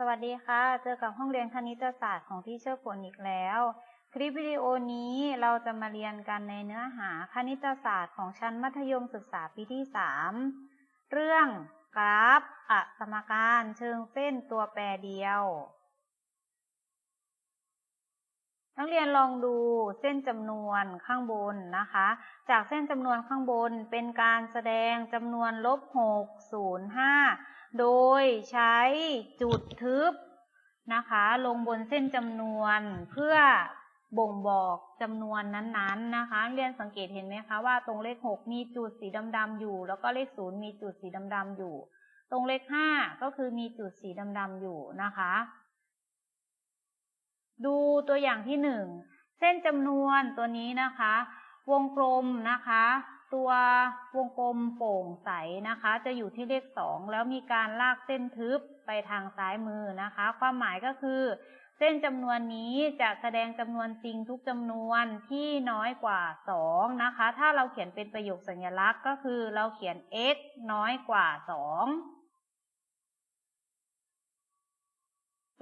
สวัสดีค่ะ เจอกับห้องเรียนคณิตศาสตร์ของที่เชื่อฝนอีกแล้ว คลิปวิดีโอนี้เราจะมาเรียนกันในเนื้อหาคณิตศาสตร์ของชั้นมัธยมศึกษาปีที่ 3 เรื่องกราฟอะสมการเชิงเส้นตัวแปรเดียว นักเรียนลองดูเส้นจำนวนข้างบนนะคะ จากเส้นจำนวนข้างบนเป็นการแสดงจำนวนลบ6 0 5 โดยใช้จุดทึบนะคะ ลงบนเส้นจำนวนเพื่อบ่งบอกจำนวนนั้นๆนะคะ เรียนสังเกตเห็นไหมคะว่าตรงเลข 6 มีจุดสีดำๆอยู่ แล้วก็เลข 0 มีจุดสีดำๆอยู่ ตรงเลข 5 ก็คือมีจุดสีดำๆอยู่นะคะ ดูตัวอย่างที่หนึ่งเส้นจำนวนตัวนี้นะคะ วงกลมนะคะ ตัววงกลมโปร่งใสนะคะ จะอยู่ที่เลขสองแล้วมีการลากเส้นทึบไปทางซ้ายมือนะคะ ความหมายก็คือ เส้นจำนวนนี้จะแสดงจำนวนจริงทุกจำนวนที่น้อยกว่า 2 นะคะ ถ้าเราเขียนเป็นประโยคสัญลักษณ์ก็คือเราเขียน x น้อยกว่า 2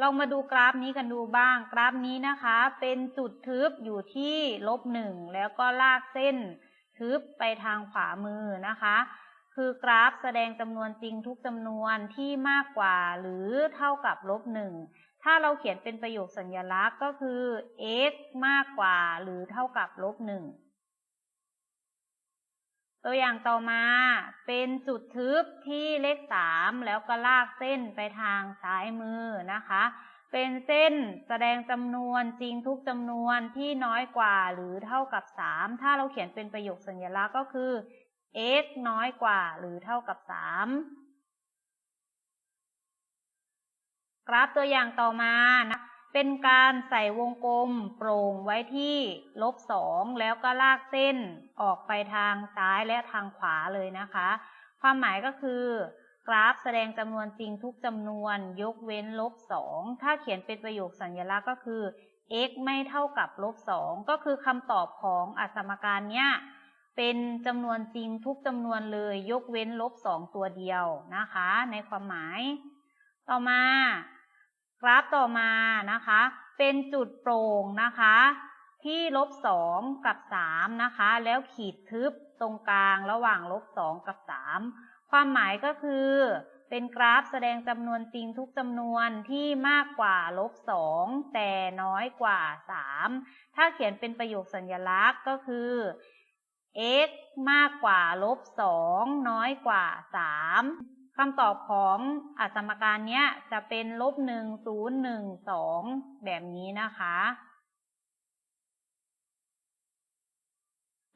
ลองมาดูกราฟนี้กันดูบ้าง กราฟนี้นะคะ เป็นจุดทึบอยู่ที่ลบหนึ่งแล้วก็ลากเส้น ทึบไปทางขวามือนะคะ คือกราฟแสดงจำนวนจริงทุกจำนวนที่มากกว่าหรือเท่ากับลบหนึ่งถ้าเราเขียนเป็นประโยคสัญลักษณ์ก็คือ x มากกว่าหรือเท่ากับลบหนึ่งตัวอย่างต่อมาเป็นจุดทึบที่เลขสามแล้วก็ลากเส้นไปทางซ้ายมือนะคะ เป็นเส้นแสดงจำนวนจริงทุกจำนวนที่น้อยกว่าหรือเท่ากับสามถ้าเราเขียนเป็นประโยคสัญลักษณ์ก็คือ x น้อยกว่าหรือเท่ากับสามกราฟตัวอย่างต่อมานะเป็นการใส่วงกลมโปร่งไว้ที่ลบสองแล้วก็ลากเส้นออกไปทางซ้ายและทางขวาเลยนะคะ ความหมายก็คือ กราฟแสดงจำนวนจริงทุกจำนวน ยกเว้นลบสองถ้าเขียนเป็นประโยคสัญลักษณ์ก็คือ x ไม่เท่ากับลบสองก็คือคำตอบของอสมการเนี้ยเป็นจำนวนจริงทุกจำนวนเลย ยกเว้นลบสองตัวเดียวนะคะ ในความหมาย ต่อมา กราฟต่อมานะคะ เป็นจุดโปร่งนะคะ ที่ลบสองกับสามนะคะ แล้วขีดทึบตรงกลางระหว่างลบสองกับสาม ความหมายก็คือ เป็นกราฟแสดงจำนวนจริงทุกจำนวนที่มากกว่าลบสองแต่น้อยกว่าสามถ้าเขียนเป็นประโยคสัญลักษณ์ก็คือ x มากกว่าลบสองน้อยกว่าสามคำตอบของอสมการเนี้ยจะเป็นลบหนึ่งศูนย์หนึ่งสองแบบนี้นะคะ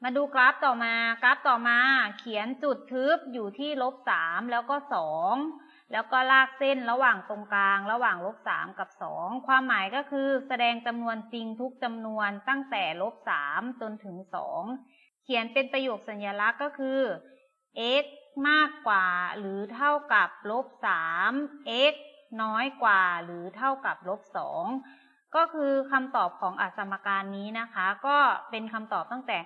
มาดูกราฟต่อมากราฟต่อมาเขียนจุดทึบอยู่ที่ลบสามแล้วก็สองแล้วก็ลากเส้นระหว่างตรงกลาง ระหว่างลบสามกับสองความหมายก็คือแสดงจำนวนจริงทุกจำนวนตั้งแต่ลบสามจนถึงสองเขียนเป็นประโยคสัญลักษณ์ก็คือ x มากกว่าหรือเท่ากับลบสาม x น้อยกว่าหรือเท่ากับลบสองก็คือคำตอบของอสมการนี้นะคะ ก็เป็นคำตอบตั้งแต่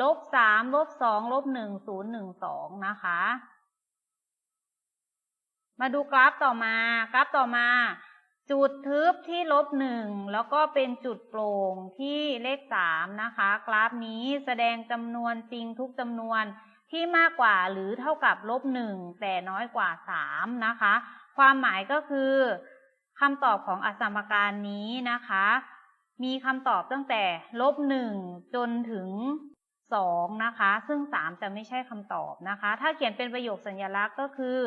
ลบสามลบสองลบหนึ่งศูนย์หนึ่งสองนะคะ มาดูกราฟต่อมากราฟต่อมา จุดทึบที่ลบหนึ่งแล้วก็เป็นจุดโปร่งที่เลขสามนะคะ กราฟนี้แสดงจำนวนจริงทุกจำนวนที่มากกว่าหรือเท่ากับลบหนึ่งแต่น้อยกว่าสามนะคะ ความหมายก็คือคำตอบของอสมการนี้นะคะ มีคำตอบตั้งแต่ลบหนึ่งจนถึง สองนะคะ ซึ่งสามจะไม่ใช่คำตอบนะคะ ถ้าเขียนเป็นประโยคสัญลักษณ์ก็คือ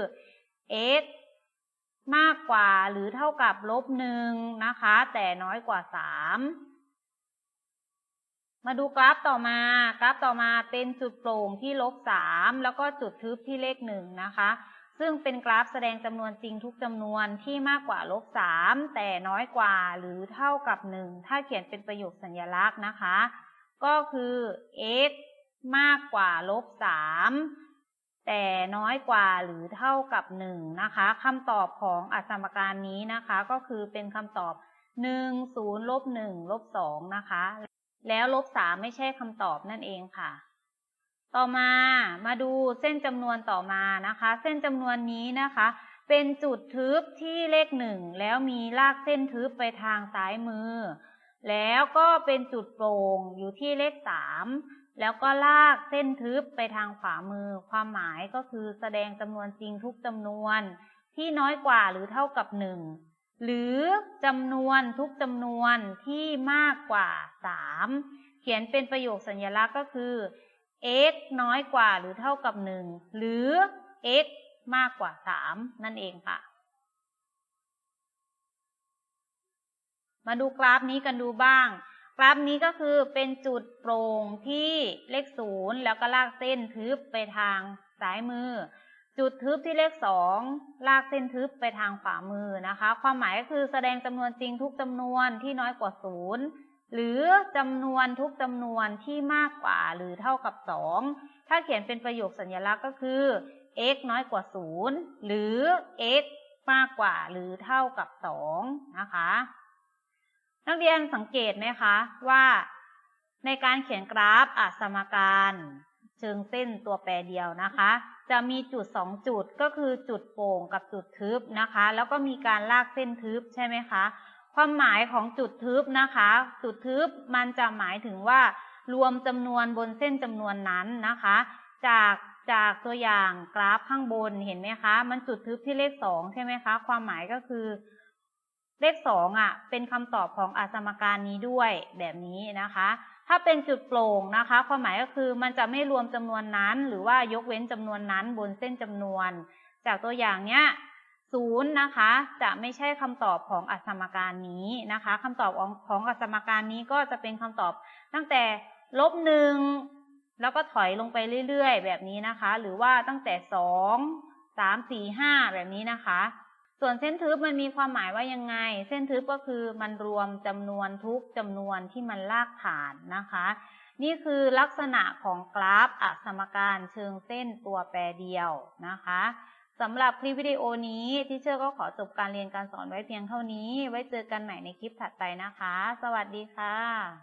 x มากกว่าหรือเท่ากับลบหนึ่งนะคะ แต่น้อยกว่าสามมาดูกราฟต่อมา กราฟต่อมาเป็นจุดโปร่งที่ลบสามแล้วก็จุดทึบที่เลขหนึ่งนะคะ ซึ่งเป็นกราฟแสดงจำนวนจริงทุกจำนวนที่มากกว่าลบสามแต่น้อยกว่าหรือเท่ากับหนึ่งถ้าเขียนเป็นประโยคสัญลักษณ์นะคะ ก็คือ x มากกว่าลบสามแต่น้อยกว่าหรือเท่ากับหนึ่งนะคะคำตอบของอสมการนี้นะคะ ก็คือเป็นคำตอบหนึ่งศูนย์ลบหนึ่งลบสองนะคะ แล้วลบสามไม่ใช่คำตอบนั่นเองค่ะ ต่อมามาดูเส้นจำนวนต่อมานะคะ เส้นจำนวนนี้นะคะ เป็นจุดทึบที่เลขหนึ่งแล้วมีลากเส้นทึบไปทางซ้ายมือ แล้วก็เป็นจุดโปร่งอยู่ที่เลขสามแล้วก็ลากเส้นทึบไปทางขวามือ ความหมายก็คือแสดงจำนวนจริงทุกจำนวน ที่น้อยกว่าหรือเท่ากับหนึ่งหรือจำนวนทุกจำนวนที่มากกว่าสามเขียนเป็นประโยคสัญลักษณ์ก็คือ x น้อยกว่าหรือเท่ากับหนึ่งหรือ x มากกว่าสามนั่นเองค่ะ มาดูกราฟนี้กันดูบ้าง กราฟนี้ก็คือเป็นจุดโปร่งที่เลขศูนย์แล้วก็ลากเส้นทึบไปทางซ้ายมือ จุดทึบที่เลขสองลากเส้นทึบไปทางขวามือนะคะ ความหมายก็คือแสดงจำนวนจริงทุกจำนวนที่น้อยกว่าศูนย์หรือจำนวนทุกจำนวนที่มากกว่าหรือเท่ากับสองถ้าเขียนเป็นประโยคสัญลักษณ์ก็คือ x น้อยกว่าศูนย์หรือ x มากกว่าหรือเท่ากับสองนะคะ นักเรียนสังเกตไหมคะว่า ในการเขียนกราฟอะสมการ เชิงเส้นตัวแปรเดียวนะคะ จะมีจุดสองจุดก็คือจุดโป่งกับจุดทึบนะคะ แล้วก็มีการลากเส้นทึบใช่ไหมคะ ความหมายของจุดทึบนะคะ จุดทึบมันจะหมายถึงว่ารวมจำนวนบนเส้นจำนวนนั้นนะคะ จากจากตัวอย่างกราฟข้างบนเห็นไหมคะ มันจุดทึบที่เลขสองใช่ไหมคะ ความหมายก็คือ เลขสองอะเป็นคำตอบของอสมการนี้ด้วยแบบนี้นะคะ ถ้าเป็นจุดโปร่งนะคะ ความหมายก็คือมันจะไม่รวมจำนวนนั้น หรือว่ายกเว้นจำนวนนั้นบนเส้นจำนวน จากตัวอย่างเนี้ยศูนย์นะคะจะไม่ใช่คำตอบของอสมการนี้นะคะคำตอบของของอสมการนี้ก็จะเป็นคำตอบตั้งแต่ลบหนึ่งแล้วก็ถอยลงไปเรื่อยๆ แบบนี้นะคะ หรือว่าตั้งแต่สองสามสี่ห้าแบบนี้นะคะ ส่วนเส้นทึบมันมีความหมายว่ายังไง เส้นทึบก็คือมันรวมจำนวนทุกจำนวนที่มันลากฐานนะคะ นี่คือลักษณะของกราฟอสมการเชิงเส้นตัวแปรเดียวนะคะสำหรับคลิปวิดีโอนี้ที่เชอร์ก็ขอจบการเรียนการสอนไว้เพียงเท่านี้ ไว้เจอกันใหม่ในคลิปถัดไปนะคะ สวัสดีค่ะ